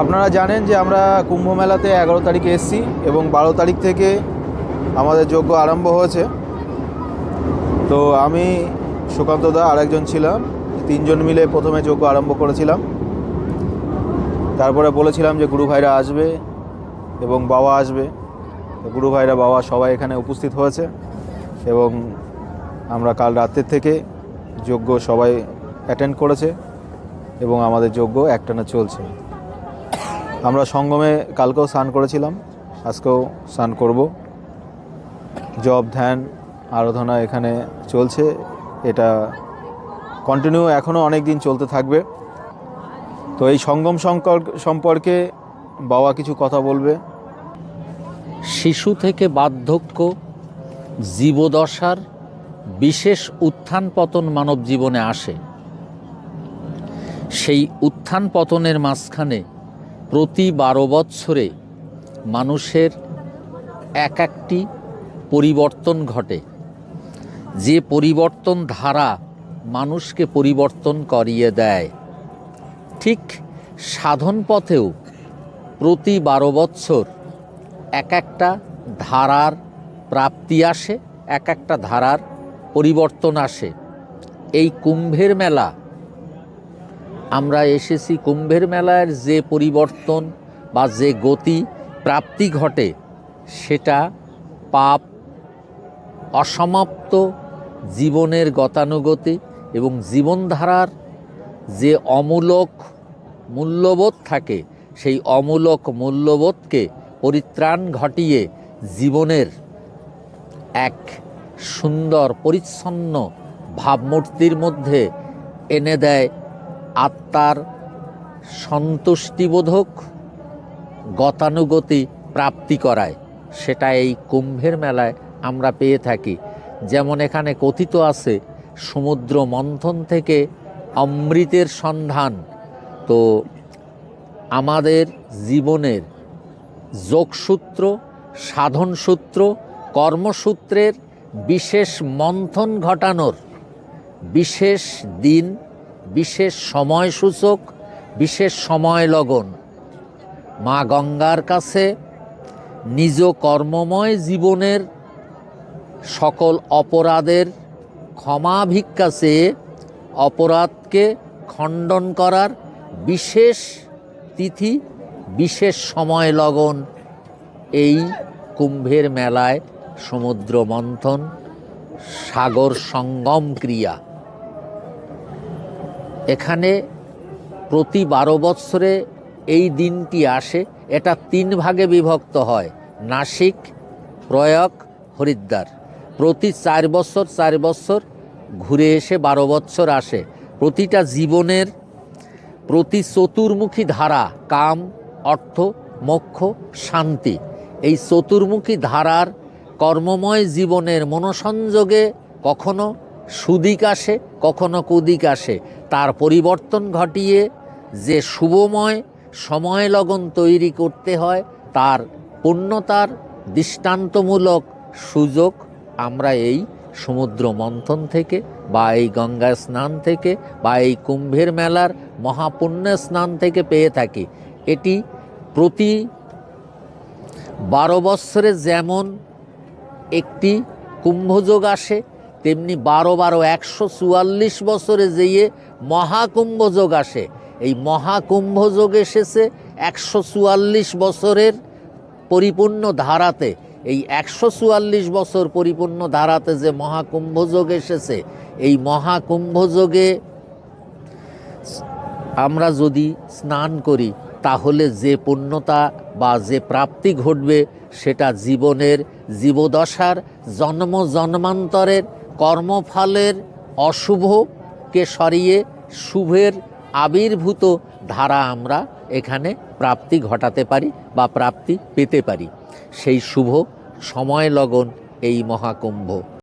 আপনারা জানেন যে আমরা কুম্ভ মেলাতে এগারো তারিখে এসেছি এবং বারো তারিখ থেকে আমাদের যজ্ঞ আরম্ভ হয়েছে। তো আমি সুকান্ত দা আরেকজন ছিলাম, তিনজন মিলে প্রথমে যজ্ঞ আরম্ভ করেছিলাম। তারপরে বলেছিলাম যে গুরু ভাইরা আসবে এবং বাবা আসবে। গুরু ভাইরা, বাবা সবাই এখানে উপস্থিত হয়েছে এবং আমরা কাল রাতের থেকে যজ্ঞ সবাই অ্যাটেন্ড করেছে এবং আমাদের যজ্ঞ একটানা চলছে। আমরা সঙ্গমে কালকেও স্নান করেছিলাম, আজকেও স্নান করব। জব ধ্যান, আরাধনা এখানে চলছে, এটা কন্টিনিউ এখনও অনেক দিন চলতে থাকবে। তো এই সঙ্গম সম্পর্কে বাবা কিছু কথা বলবে। শিশু থেকে বার্ধক্য জীবদশার বিশেষ উত্থান পতন মানব জীবনে আসে। সেই উত্থান পতনের মাঝখানে প্রতি বারো বৎসরে মানুষের এক একটি পরিবর্তন ঘটে। যে পরিবর্তন ধারা মানুষকে পরিবর্তন করিয়ে দেয়, ঠিক সাধন পথেও প্রতি বারো বৎসর এক একটা ধারার প্রাপ্তি আসে, এক একটা ধারার পরিবর্তন আসে। এই কুম্ভের মেলা আমরা এসেছি কুম্ভের মেলার যে পরিবর্তন বা যে গতি প্রাপ্তি ঘটে, সেটা পাপ, অসমাপ্ত জীবনের গতানুগতি এবং জীবনধারার যে অমূলক মূল্যবোধ থাকে, সেই অমূলক মূল্যবোধকে পরিত্রাণ ঘটিয়ে জীবনের এক সুন্দর, পরিচ্ছন্ন ভাবমূর্তির মধ্যে এনে দেয় আত্মার সন্তুষ্টিবোধক গতানুগতি প্রাপ্তি করায়। সেটা এই কুম্ভের মেলায় আমরা পেয়ে থাকি। যেমন এখানে কথিত আছে, সমুদ্র মন্থন থেকে অমৃতের সন্ধান। তো আমাদের জীবনের যোগসূত্র, সাধনসূত্র, কর্মসূত্রের বিশেষ মন্থন ঘটানোর বিশেষ দিন বিশেষ সময়সূচক, বিশেষ সময় লগন। মা গঙ্গার কাছে নিজ কর্মময় জীবনের সকল অপরাধের ক্ষমা ভিক্ষা চেয়ে অপরাধকে খণ্ডন করার বিশেষ তিথি, বিশেষ সময় লগন এই কুম্ভের মেলায় সমুদ্র মন্থন, সাগর সঙ্গম ক্রিয়া। এখানে প্রতি বারো বৎসরে এই দিনটি আসে। এটা তিন ভাগে বিভক্ত হয়, নাসিক প্রয়াগ হরিদ্বার। প্রতি চার বছর চার বছর ঘুরে এসে বারো বৎসর আসে। প্রতিটা জীবনের প্রতি চতুর্মুখী ধারা, কাম, অর্থ, মোক্ষ, শান্তি, এই চতুর্মুখী ধারার কর্মময় জীবনের মনোসংযোগে কখনো সুদিক আসে, কখনো কুদিক আসে। তার পরিবর্তন ঘটিয়ে যে শুভময় সময় লগন তৈরি করতে হয়, তার পূর্ণতার দৃষ্টান্তমূলক সুযোগ আমরা এই সমুদ্র মন্থন থেকে বা এই গঙ্গা স্নান থেকে বা এই কুম্ভের মেলার মহাপুণ্য স্নান থেকে পেয়ে থাকি। এটি প্রতি বারো বৎসরে যেমন একটি কুম্ভযোগ আসে তেমনি বারো বারো একশো চুয়াল্লিশ বছরে যেয়ে মহাকুম্ভযোগ আসে। এই মহাকুম্ভযোগ এসেছে একশো চুয়াল্লিশ বছরের পরিপূর্ণ ধারাতে। এই একশো চুয়াল্লিশ বছর পরিপূর্ণ ধারাতে যে মহাকুম্ভযোগ এসেছে, এই মহাকুম্ভযোগে আমরা যদি স্নান করি, তাহলে যে পুণ্যতা বা যে প্রাপ্তি ঘটবে, সেটা জীবনের জীবদশার জন্ম জন্মান্তরের কর্মফলের অশুভকে সরিয়ে শুভের আবির্ভূত ধারা আমরা এখানে প্রাপ্তি ঘটাতে পারি বা প্রাপ্তি পেতে পারি। সেই শুভ সময় লগন এই মহাকুম্ভ।